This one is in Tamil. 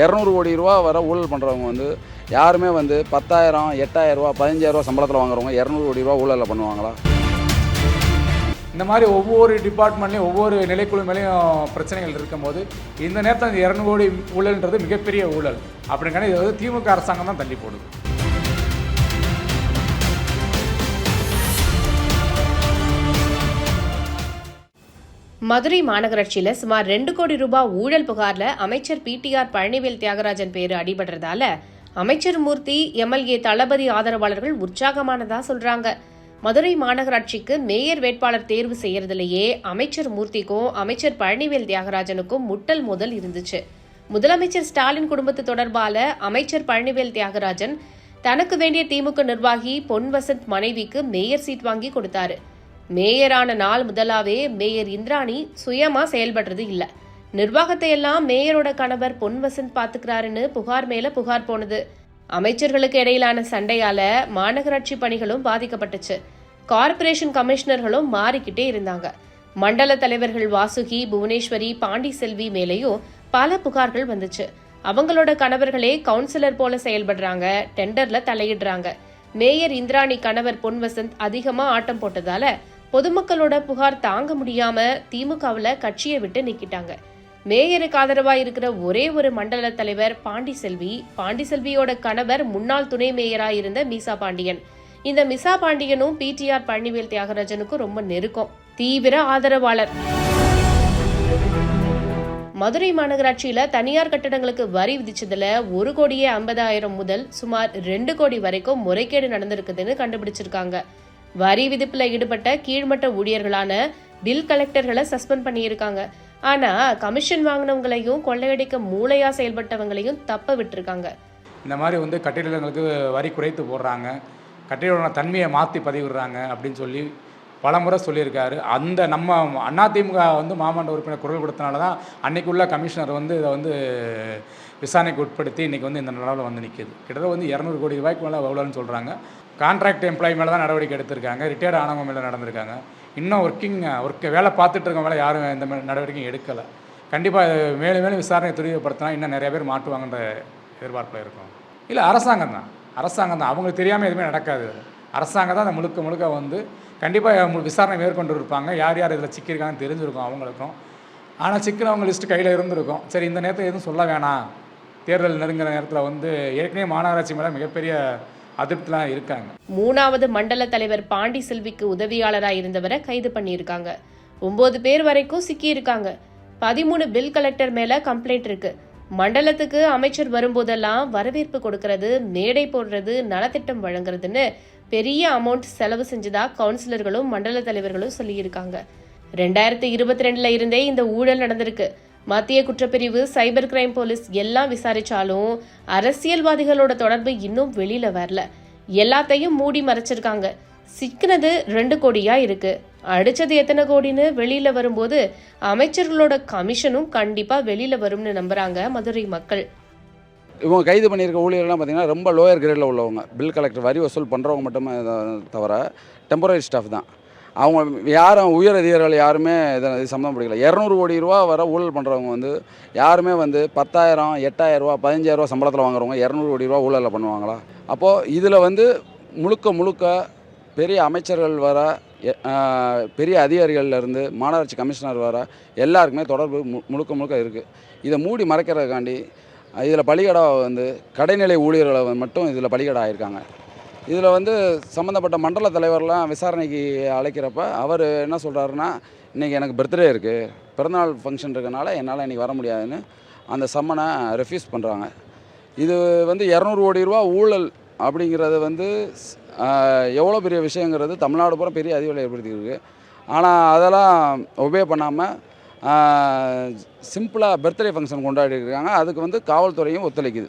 இரநூறு கோடி ரூபா வர ஊழல் பண்ணுறவங்க வந்து யாருமே வந்து பத்தாயிரம் எட்டாயிரரூவா பதினஞ்சாயிரரூவா சம்பளத்தில் வாங்குறவங்க இரநூறு கோடி ரூபா ஊழலில் பண்ணுவாங்களா? இந்த மாதிரி ஒவ்வொரு டிபார்ட்மெண்ட்லேயும் ஒவ்வொரு நிலைக்குழு மேலேயும் பிரச்சனைகள் இருக்கும்போது இந்த நேரத்தில் இந்த இரநூறு கோடி ஊழல்ன்றது மிகப்பெரிய ஊழல். அப்படிங்கிறது இது வந்து திமுக அரசாங்கம் தான் தள்ளி போடுது. மதுரை மாநகராட்சியில் சுமார் ரெண்டு கோடி ரூபாய் ஊழல் புகாரில் அமைச்சர் பிடிஆர் பழனிவேல் தியாகராஜன் பேர் அடிபடுறதால அமைச்சர் மூர்த்தி எம்எல்ஏ தளபதி ஆதரவாளர்கள் உற்சாகமானதா சொல்றாங்க. மதுரை மாநகராட்சிக்கு மேயர் வேட்பாளர் தேர்வு செய்யறதுலயே அமைச்சர் மூர்த்திக்கும் அமைச்சர் பழனிவேல் தியாகராஜனுக்கும் முட்டல் மோதல் இருந்துச்சு. முதலமைச்சர் ஸ்டாலின் குடும்பத்து தொடர்பால அமைச்சர் பழனிவேல் தியாகராஜன் தனக்கு வேண்டிய திமுக நிர்வாகி பொன் வசந்த் மனைவிக்கு மேயர் சீட் வாங்கி கொடுத்தாரு. மேயரான நாள் முதலாவே மேயர் இந்திராணி சுயமா செயல்படுறது இல்லை. நிர்வாகத்தை எல்லாம் மேயரோட கணவர் பொன் வசந்த் பாத்துக்கிறாருன்னு புகார் மேல புகார் போனது. அமைச்சர்களுக்கு இடையிலான சண்டையால மாநகராட்சி பணிகளும் பாதிக்கப்பட்டுச்சு. கார்ப்பரேஷன் கமிஷனர்களும் மாறிக்கிட்டே இருந்தாங்க. மண்டல தலைவர்கள் வாசுகி புவனேஸ்வரி பாண்டி செல்வி மேலேயும் பல புகார்கள் வந்துச்சு. அவங்களோட கணவர்களே கவுன்சிலர் போல செயல்படுறாங்க டெண்டர்ல தலையிடுறாங்க. மேயர் இந்திராணி கணவர் பொன் வசந்த் அதிகமா ஆட்டம் போட்டதால பொதுமக்களோட புகார் தாங்க முடியாம திமுகவில் கட்சியை விட்டு நிக்கிட்டாங்க. மேயருக்கு ஆதரவா இருக்கிற ஒரே ஒரு மண்டல தலைவர் பாண்டி செல்வி பாண்டி செல்வியோட கணவர் முன்னாள் துணை மேயரா இருந்த மீசா பாண்டியன். இந்த மிசா பாண்டியனும் பிடிஆர் பழனிவேல் தியாகராஜனுக்கும் ரொம்ப நெருக்கம். தீவிர ஆதரவாளர். மதுரை மாநகராட்சியில தனியார் கட்டடங்களுக்கு வரி விதிச்சதுல ஒரு கோடியே ஐம்பதாயிரம் முதல் சுமார் ரெண்டு கோடி வரைக்கும் முறைகேடு நடந்திருக்குதுன்னு கண்டுபிடிச்சிருக்காங்க. வரி விதிப்புல ஈடுபட்ட கீழ்மட்ட ஊழியர்களான பில் கலெக்டர்களை சஸ்பெண்ட் பண்ணியிருக்காங்க. ஆனா கமிஷன் வாங்கினவங்களையும் கொள்ளையடிக்க மூளையா செயல்பட்டவங்களையும் தப்ப விட்டுருக்காங்க. இந்த மாதிரி வந்து கட்டிடங்களுக்கு வரி குறைத்து போடுறாங்க. கட்டிடங்களோட தன்மையை மாற்றி பதிவிடுறாங்க அப்படின்னு சொல்லி பலமுறை சொல்லியிருக்காரு. அந்த நம்ம அதிமுக வந்து மாமன்ற உறுப்பினர் குரல் கொடுத்தனால தான் அன்னைக்குள்ள கமிஷனர் வந்து இதை வந்து விசாரணைக்கு உட்படுத்தி இன்றைக்கி வந்து இந்த நிலவில் வந்து நிற்கிது கிட்டத்தட்ட வந்து இரநூறு கோடி ரூபாய்க்கு மேலே எவ்வளோன்னு சொல்கிறாங்க கான்ட்ராக்ட் எம்ப்ளாயி மேலே தான் நடவடிக்கை எடுத்திருக்காங்க. ரிட்டையர்ட் ஆனவங்க மேலே நடந்திருக்காங்க. இன்னும் ஒர்க்கிங் ஒர்க் வேலை பார்த்துட்டு இருக்க மேலே யாரும் இந்த மாதிரி நடவடிக்கையும் எடுக்கலை. கண்டிப்பாக மேலும் மேலும் விசாரணை துரிதப்படுத்தினா இன்னும் நிறைய பேர் மாட்டுவாங்கன்ற எதிர்பார்ப்பில் இருக்கும். இல்லை அரசாங்கம் தான். அரசாங்கம் தான். அவங்களுக்கு தெரியாமல் எதுவுமே நடக்காது. அரசாங்கம் தான் அந்த முழுக்க முழுக்க வந்து கண்டிப்பாக விசாரணை மேற்கொண்டு இருப்பாங்க. யார் யார் இதில் சிக்கியிருக்காங்கன்னு தெரிஞ்சிருக்கும் அவங்களுக்கும். ஆனால் சிக்கிறவங்க லிஸ்ட்டு கையில் இருந்திருக்கும். சரி இந்த நேரத்தில் எதுவும் சொல்ல வேணாம். தேர்தல் நெருங்குற நேரத்தில் வந்து ஏற்கனவே மாநகராட்சி மேலே மிகப்பெரிய அதிருப்திலாம் இருக்காங்க. மூணாவது மண்டல தலைவர் பாண்டி செல்விக்கு உதவியாளராக இருந்தவரை கைது பண்ணியிருக்காங்க. ஒன்பது பேர் வரைக்கும் சிக்கியிருக்காங்க. பதிமூணு பில் கலெக்டர் மேல கம்ப்ளைண்ட் இருக்கு. மண்டலத்துக்கு அமைச்சர் வரும்போதெல்லாம் வரவேற்பு கொடுக்கறது மேடை போடுறது நலத்திட்டம் வழங்குறதுன்னு பெரிய அமௌண்ட் செலவு செஞ்சதா கவுன்சிலர்களும் மண்டல தலைவர்களும் சொல்லியிருக்காங்க. ரெண்டாயிரத்தி இருபத்தி ரெண்டுல இருந்தே இந்த ஊழல் நடந்திருக்கு. மத்திய குற்றப்பிரிவு சைபர் கிரைம் போலீஸ் எல்லாம் விசாரிச்சாலும் அரசியல்வாதிகளோட தொடர்பு இன்னும் வெளியில வரல. எல்லாத்தையும் மூடி மறைச்சிருக்காங்க. சிக்கினது ரெண்டு கோடியா இருக்கு. அடிச்சது எத்தனை கோடின்னு வெளியில வரும்போது அமைச்சர்களோட கமிஷனும் கண்டிப்பா வெளியில வரும்னு நம்புறாங்க மதுரை மக்கள். இவங்க கைது பண்ணியிருக்க ஊழியர்கள்லாம் பார்த்தீங்கன்னா ரொம்ப லோயர் கிரேடில் உள்ளவங்க. பில் கலெக்டர் வரி வசூல் பண்ணுறவங்க மட்டுமே தவிர டெம்பரரி ஸ்டாஃப் தான். அவங்க யாரும் உயர் அதிகாரிகள் யாருமே இதை சம்மந்தம் பிடிக்கல. இரநூறு கோடி ரூபா வர ஊழல் பண்ணுறவங்க வந்து யாருமே வந்து பத்தாயிரம் எட்டாயிரரூவா பதினஞ்சாயிரரூவா சம்பளத்தில் வாங்குறவங்க இரநூறு கோடி ரூபா ஊழலில் பண்ணுவாங்களா? அப்போது இதில் வந்து முழுக்க முழுக்க பெரிய அமைச்சர்கள் வர எ- பெரிய அதிகாரிகள்லேருந்து மாநகராட்சி கமிஷனர் வர எல்லாருக்குமே தொடர்பு மு முழுக்க முழுக்க இருக்குது இதை மூடி மறைக்கிறதுக்காண்டி இதில் பலிகடா வந்து கடைநிலை ஊழியர்களை மட்டும் இதில் பலிகடா ஆயிருக்காங்க. இதில் வந்து சம்மந்தப்பட்ட மண்டல தலைவர்லாம் விசாரணைக்கு அழைக்கிறப்ப அவர் என்ன சொல்கிறாருன்னா இன்றைக்கி எனக்கு பர்த்டே இருக்குது பிறந்தநாள் ஃபங்க்ஷன் இருக்கனால என்னால் இன்றைக்கி வர முடியாதுன்னு அந்த சம்மனை ரெஃப்யூஸ் பண்ணுறாங்க இது வந்து இரநூறு கோடி ரூபா ஊழல் அப்படிங்கிறது வந்து எவ்வளோ பெரிய விஷயங்கிறது தமிழ்நாடு பூரா பெரிய அதிர்வலை ஏற்படுத்தியிருக்கு. ஆனால் அதெல்லாம் ஒபே பண்ணாமல் சிம்பிளாக பர்த்டே ஃபங்க்ஷன் கொண்டாடி இருக்காங்க. அதுக்கு வந்து காவல்துறையும் ஒத்துழைக்குது.